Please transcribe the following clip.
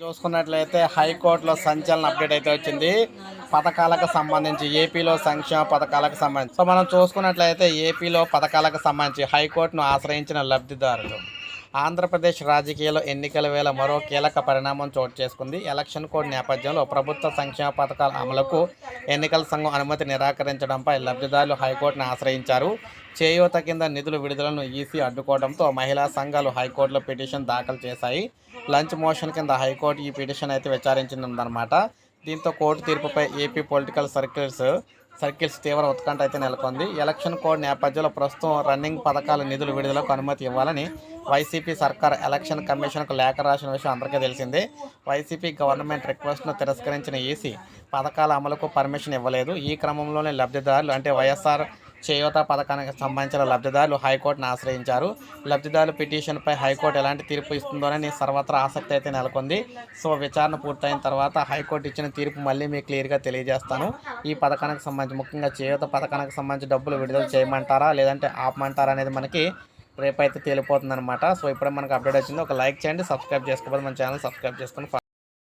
చూసుకున్నట్లయితే హైకోర్టులో సంచలన అప్డేట్ అయితే వచ్చింది. పథకాలకు సంబంధించి ఏపీలో సంక్షేమ పథకాలకు సంబంధించి. సో మనం చూసుకున్నట్లయితే ఏపీలో పథకాలకు సంబంధించి హైకోర్టును ఆశ్రయించిన లబ్ధిదారులు. ఆంధ్రప్రదేశ్ రాజకీయాల్లో ఎన్నికల వేళ మరో కీలక పరిణామం చోటు చేసుకుంది. ఎలక్షన్ కోడ్ నేపథ్యంలో ప్రభుత్వ సంక్షేమ పథకాల అమలుకు ఎన్నికల సంఘం అనుమతి నిరాకరించడంపై లబ్ధిదారులు హైకోర్టును ఆశ్రయించారు. చేయూత కింద నిధుల విడుదలను ఈసీ అడ్డుకోవడంతో మహిళా సంఘాలు హైకోర్టులో పిటిషన్ దాఖలు చేశాయి. లంచ్ మోషన్ కింద హైకోర్టు ఈ పిటిషన్ అయితే విచారించిందన్నమాట. దీంతో కోర్టు తీర్పుపై ఏపీ పొలిటికల్ సర్కిల్స్ సర్కిల్స్ తీవ్ర ఉత్కంఠ అయితే నెలకొంది. ఎలక్షన్ కోడ్ నేపథ్యంలో ప్రస్తుతం రన్నింగ్ పథకాల నిధులు విడుదలకు అనుమతి ఇవ్వాలని వైసీపీ సర్కార్ ఎలక్షన్ కమిషన్కు లేఖ రాసిన విషయం అందరికీ తెలిసిందే. వైసీపీ గవర్నమెంట్ రిక్వెస్ట్ను తిరస్కరించిన ఈసీ పథకాల అమలుకు పర్మిషన్ ఇవ్వలేదు. ఈ క్రమంలోనే లబ్ధిదారులు అంటే వైఎస్ఆర్ చేయూత పథకానికి సంబంధించిన లబ్ధిదారులు హైకోర్టును ఆశ్రయించారు. లబ్ధిదారుల పిటిషన్పై హైకోర్టు ఎలాంటి తీర్పు ఇస్తుందోనని సర్వత్రా ఆసక్తి అయితే నెలకొంది. సో విచారణ పూర్తయిన తర్వాత హైకోర్టు ఇచ్చిన తీర్పు మళ్ళీ మీకు క్లియర్గా తెలియజేస్తాను. ఈ పథకానికి సంబంధించి ముఖ్యంగా చేయూత పథకానికి సంబంధించి డబ్బులు విడుదల చేయమంటారా లేదంటే ఆపమంటారా అనేది మనకి రేపైతే తేలిపోతుంది అనమాట సో ఇప్పుడే మనకు అప్డేట్ వచ్చింది. ఒక లైక్ చేయండి సబ్స్క్రైబ్ చేసుకోకపోతే మన ఛానల్ సబ్స్క్రైబ్ చేసుకుని